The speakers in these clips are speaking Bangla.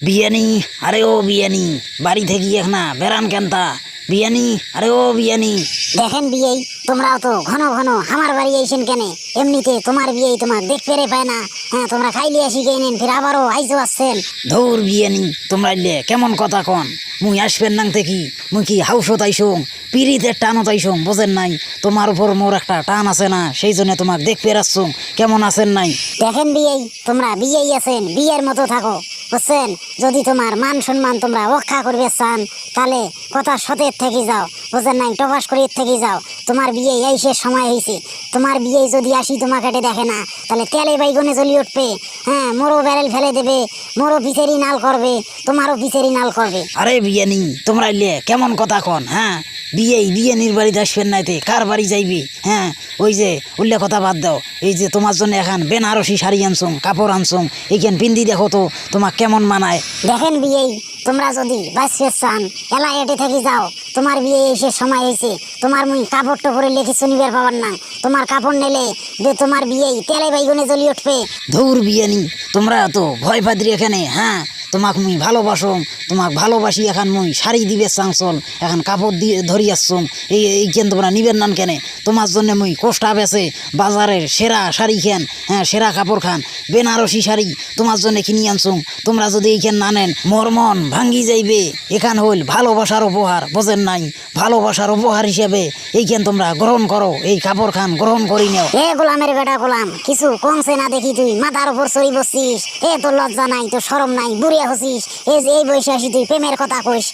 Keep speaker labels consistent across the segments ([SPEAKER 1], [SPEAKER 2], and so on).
[SPEAKER 1] বিয়ানি আরে ও বিয়ানি বাড়ি থেকে এক না বেড়ান কেনতা? বিয়ানি আরে ও বিয়ানি।
[SPEAKER 2] দেখেন বিয়েই তোমরাও তো ঘন ঘন আমার বাড়ি আইসেন কেন? এমনিতে তোমার বিয়েই তোমার দেখতে রে পায় না। হ্যাঁ তোমরা খাইলে আসি গে নেন ফির আবারও আইসো আসছেন।
[SPEAKER 1] ধৌর বিয়ানি তোমরা ইলে কেমন কথা কন? মুই আসবেন নাং থেকে মুই কি হাউস তাইসং পিড়িতে টানও তাইসং বোঝেন নাই? তোমার উপর মোর একটা টান আছে না সেই জন্য তোমাকে দেখতে রাখছুং কেমন আছেন নাই?
[SPEAKER 2] দেখেন বিয়েই তোমরা বিয়েই আছেন বিয়ের মতো থাকো। বুঝছেন? যদি তোমার মান সম্মান তোমরা রক্ষা করবে চান তাহলে কথা সতের থেকে যাও, বুঝেন নাই? টপাস করে থেকে যাও। তোমার বিয়ে এই সময় হয়েছে তোমার বিয়ে যদি আসি তোমাকে এটা দেখে না তাহলে তেলে বাইগনে জ্বলি উঠবে। হ্যাঁ মোরও ব্যারেল ফেলে দেবে মোরও পিছেরই নাল করবে তোমারও পিছেরই নাল করবে।
[SPEAKER 1] আরে বিয়ানি তোমরা ইলে কেমন কথা কন হ্যাঁ? বিয়ে বিয়ানির বাড়িতে আসবেন নাইতে কার বাড়ি যাইবি হ্যাঁ? ওই যে উল্লে কথা বাদ দাও এই যে তোমার জন্য এখন বেনারসি শাড়ি আনছুং কাপড় আনছুং এইখান পিন্দি দেখো তো তোমার কেমন মানায়।
[SPEAKER 2] দেখেন বিয়ে তোমরা যদি বাঁচতে চান এলা এটে থেকে যাও তোমার বিয়ে এসে সময় হয়েছে তোমার মুই কাপড় টপরে লেখি শুনিবার পাবার না তোমার কাপড় নেলে যে তোমার বিয়ে তেলে বাইগুনে জ্বলি উঠবে।
[SPEAKER 1] ধৌর বিয়ে নি তোমরা তো ভয় পাদ্রি এখানে হ্যাঁ? তোমাক মুই ভালোবাসম, তোমাক ভালোবাসি, এখন মুই শাড়ি দিবে চাংচল, এখন কাপড় দিয়ে ধরি আসছুম এই এইখান তোমরা নিবেন নান কেনে? তোমার জন্য মুই কোষ্টা বেছে বাজারের সেরা শাড়ি খান হ্যাঁ সেরা কাপড় খান, বেনারসি শাড়ি তোমার জন্য কিনি আনছুম। তোমরা যদি এইখান না নেন, মোর মন ভাঙ্গি যাইবে। এখান হইল ভালোবাসার উপহার, বোঝেন নাই? ভালোবাসার উপহার হিসেবে এইখান তোমরা গ্রহণ করো? এই কাপড় খান গ্রহণ করি নেও।
[SPEAKER 2] এ গোলামের বেটা গোলাম, কিছু কমছে না দেখি তুই? মাথার উপর চড়ি বসছিস। এ তোর লজ্জা নাই, তোর সরম নাই হসিস? এই যে এই বয়সে আসি তুই, প্রেমের কথা কইস।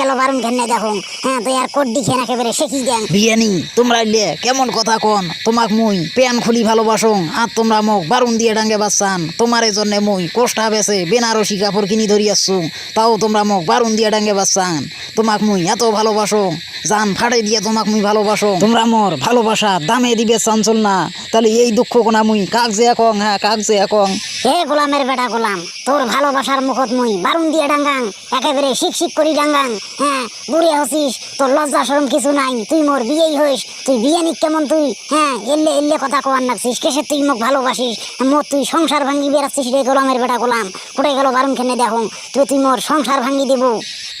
[SPEAKER 2] গেল বারুন ঘেন্নে দেখুন হ্যাঁ তুই আর কোট দিখে না কেবারে শেখি দেন
[SPEAKER 1] বিয়ানি, তোমরা ইলে কেমন কথা কন? তোমাক মুই পেন খুলি ভালোবাসং আর তোমরা মোক বারুন দিয়ে ডাঙ্গে বাচ্চান। তোমার জন্য মুই কষ্ট বেছে বেনারসি কাপড় কিনি ধরি আসছুং তাও তোমরা মোক বারুন দিয়ে ডাঙ্গে বাচ্চান। তোমাক মুই এত ভালোবাসং জান ফাড়ে দিয়ে তোমাক মুই ভালোবাসো। তোমরা মোর ভালোবাসা দামে দিবে চাঞ্চল না। তাহলে এই দুঃখ কোনা মুই কাক যে একং হ্যাঁ কাক যে একং
[SPEAKER 2] হে গোলামের বেটা গোলাম তোর ভালোবাসার মুখত মুই বারুন দিয়ে ডাঙ্গাং একেবারে শিক শিক করি ডাঙ্গাং। হ্যাঁ বুড়িয়া হসিস তোর লজ্জা সরম কিছু নাই তুই মোর বিয়েই হইস তুই বিয়ে নিক কেমন তুই? হ্যাঁ এল্লে এল্লে কথা কোয়ার নাকছিস কেসে তুই মোক ভালোবাসিস মোর তুই সংসার ভাঙ্গি বেড়াচ্ছিস রে গোলামের বেটা গোলাম। কোটে গেল বারুন খেনে দেখো তুই তুই মোর সংসার ভাঙ্গি দেবো।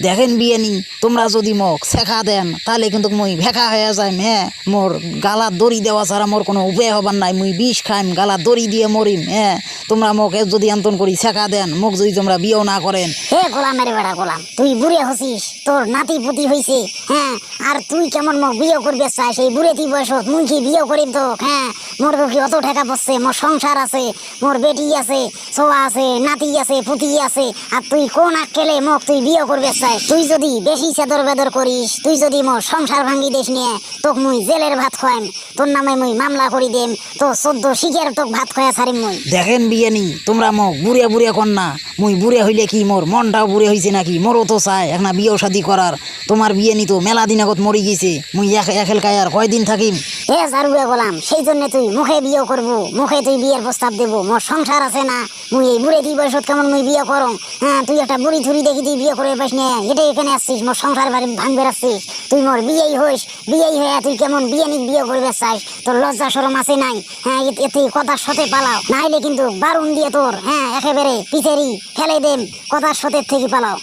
[SPEAKER 1] দেখেন বিয়ানি তোমরা যদি মোক শেখা দেন তাহলে কিন্তু মুই ভেকা হয়ে যাই হ্যাঁ মোর গালা দড়ি দেওয়া ছাড়া মোর কোনো উপায় হবার নাই। মুই বিষ খাইম গালা দড়ি দিয়ে মরিম হ্যাঁ তোমরা মোক যদি আন্তন করি শেখা দেন, মোক যদি তোমরা বিয়েও না করেন।
[SPEAKER 2] হে গোলামের বেড়া গোলাম, তুই বুড়ে হসিস, তোর নাতি পুতি হইছে হ্যাঁ? আর তুই কেমন মোক বিয়ে করবে চাই সেই বুড়ে তুই বয়স মুই কি বিয়ে করিম তো হ্যাঁ? মোর কি অত ঠেকা পড়ছে, মোর সংসার আছে, মোর বেটি আছে, ছোয়া আছে, নাতি আছে, পুতি আছে, আর তুই কোন আক্কেলে মোক তুই বিয়ে করবে চাই তুই যদি বেশি চেদর বেদর করিস, তুই যদি মোর সংসার ভাঙ্গি দেশ নিয়ে। তোক মুই জেলের ভাত খোয়াইম তোর নামে মুই মামলা করি দিম তো চোদ্দ শিখের তোক ভাত খোয়া ছাড়িম মুই।
[SPEAKER 1] দেখেন বিয়ানি, তোমরা মোক বুড়িয়া বুড়িয়া কন না মুই বুড়ে হইলে কি মোর মনটাও বুড়ে হইছে নাকি? মোরও তো চায় এখন বিয়েও শাদি করার তোমার বিয়ে নি তো মেলা দিন আগত মরি গেছে মুই এক একেল কায়ার কয়দিন থাকিম?
[SPEAKER 2] এ জারুয়ে গোলাম, সেই জন্য তুই মুখে বিয়ে করব, মুখে তুই বিয়ের প্রস্তাব দেবো। মোর সংসার আছে না, মুই এই বুড়ে তুই বয়সত কেমন মুই বিয়ে করং হ্যাঁ তুই একটা বুড়ি থুড়ি দেখি তুই বিয়ে করে পাস নে এটা এখানে আসছিস, মোর সংসার বাড়ি ভাঙবে আসছিস তুই মোর বিয়েই হইস, বিয়েই হয়ে তুই কেমন বিয়ে নিক বিয়ে করবে চাইস তোর লজ্জা সরম আছে নাই? হ্যাঁ এ- এ তুই কথার সাথে পালাও, নাইলে কিন্তু বারুন দিয়ে তোর হ্যাঁ একেবারে পিছেরি ফেলে দেম, কথার সাথে থেকে পালাও।